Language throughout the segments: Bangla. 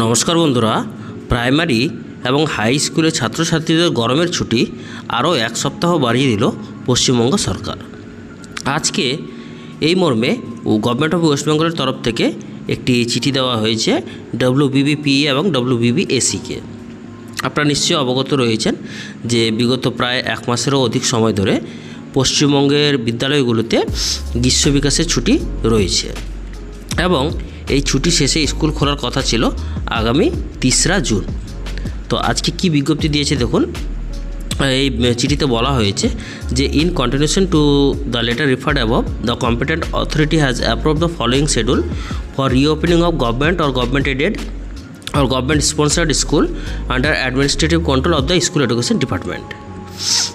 নমস্কার বন্ধুরা। প্রাইমারি এবং হাই স্কুলের ছাত্রছাত্রীদের গরমের ছুটি আরও এক সপ্তাহ বাড়িয়ে দিল পশ্চিমবঙ্গ সরকার। আজকে এই মর্মে গভর্নমেন্ট অফ ওয়েস্ট বেঙ্গলের তরফ থেকে একটি চিঠি দেওয়া হয়েছে ডব্লিউবিবিপি এবং ডব্লিউবিবিএসিকে আপনারা নিশ্চয়ই অবগত রয়েছেন যে বিগত প্রায় এক মাসেরও অধিক সময় ধরে পশ্চিমবঙ্গের বিদ্যালয়গুলোতে গ্রীষ্ম বিকাশের ছুটি রয়েছে। এবং এই ছুটি শেষে স্কুল খোলার কথা ছিল আগামী তিসরা জুন। তো আজকে কি বিজ্ঞপ্তি দিয়েছে দেখুন? এই চিঠিতে বলা হয়েছে যে in continuation to the letter referred above the competent authority has approve the following schedule for reopening of government or government aided or government sponsored school under administrative control of the school education department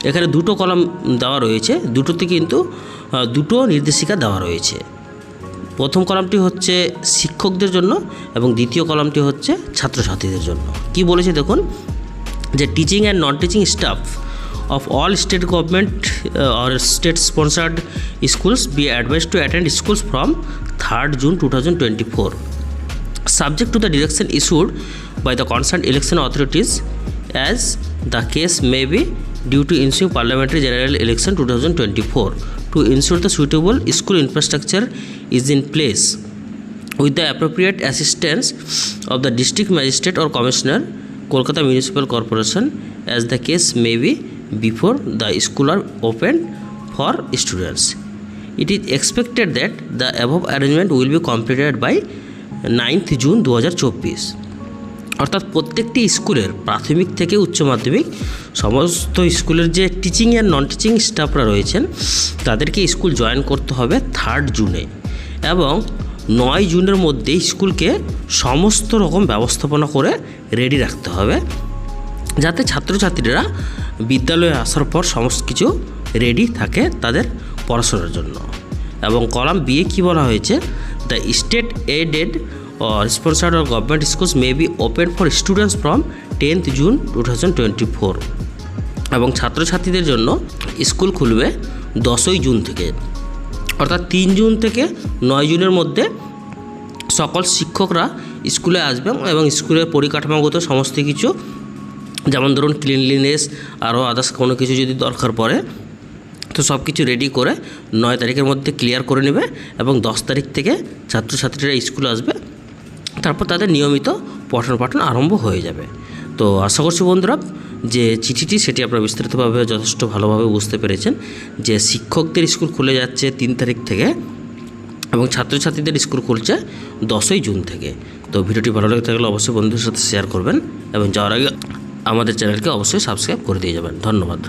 এখানে দুটো কলাম দেওয়া রয়েছে। দুটোতে কিন্তু দুটো নির্দেশিকা দেওয়া রয়েছে। প্রথম কলামটি হচ্ছে শিক্ষকদের জন্য এবং দ্বিতীয় কলামটি হচ্ছে ছাত্রছাত্রীদের জন্য। কি বলেছে দেখুন? যে teaching and non teaching staff of all state government or state sponsored schools be advise to attend schools from third June two thousand twenty four subject to the direction issued by the concerned election authorities as the case may be due to ensuing parliamentary general election 2024 to ensure the suitable school infrastructure is in place with the appropriate assistance of the district magistrate or commissioner kolkata municipal corporation as the case may be before the school are opened for students it is expected that the above arrangement will be completed by ninth June দু হাজার চব্বিশ অর্থাৎ প্রত্যেকটি স্কুলের প্রাথমিক থেকে উচ্চ মাধ্যমিক সমস্ত স্কুলের যে টিচিং অ্যান্ড নন টিচিং স্টাফরা রয়েছেন, তাদেরকে স্কুল জয়েন করতে হবে থার্ড জুনে এবং নয় জুনের মধ্যে স্কুলকে সমস্ত রকম ব্যবস্থাপনা করে রেডি রাখতে হবে যাতে ছাত্রছাত্রীরা বিদ্যালয়ে আসার পর সমস্ত কিছু রেডি থাকে তাদের পড়াশোনার জন্য। এবং কলাম বিয়ে কি বলা হয়েছে? The state aided government schools may be open for students from tenth June two thousand twenty four এবং ছাত্রছাত্রীদের জন্য স্কুল খুলবে দশই জুন থেকে। অর্থাৎ তিন জুন থেকে নয় জুনের মধ্যে সকল শিক্ষকরা স্কুলে আসবেন এবং স্কুলের পরিকাঠামোগত সমস্ত কিছু, যেমন ধরুন ক্লিনলিনেস আরও আদার্স কোনো কিছু যদি দরকার পড়ে, তো সব কিছু রেডি করে নয় তারিখের মধ্যে ক্লিয়ার করে নেবে এবং দশ তারিখ থেকে ছাত্রছাত্রীরা স্কুলে আসবে। তারপর তাদের নিয়মিত পঠন পাঠন আরম্ভ হয়ে যাবে। তো আশা করছি বন্ধুরা যে চিঠিটি সেটি আপনারা বিস্তারিতভাবে যথেষ্ট ভালোভাবে বুঝতে পেরেছেন যে শিক্ষকদের স্কুল খুলে যাচ্ছে তিন তারিখ থেকে এবং ছাত্রছাত্রীদের স্কুল খুলছে দশই জুন থেকে। তো ভিডিওটি ভালো লেগে থাকলে অবশ্যই বন্ধুদের সাথে শেয়ার করবেন এবং যাওয়ার আগে আমাদের চ্যানেলকে অবশ্যই সাবস্ক্রাইব করে দিয়ে যাবেন। ধন্যবাদ।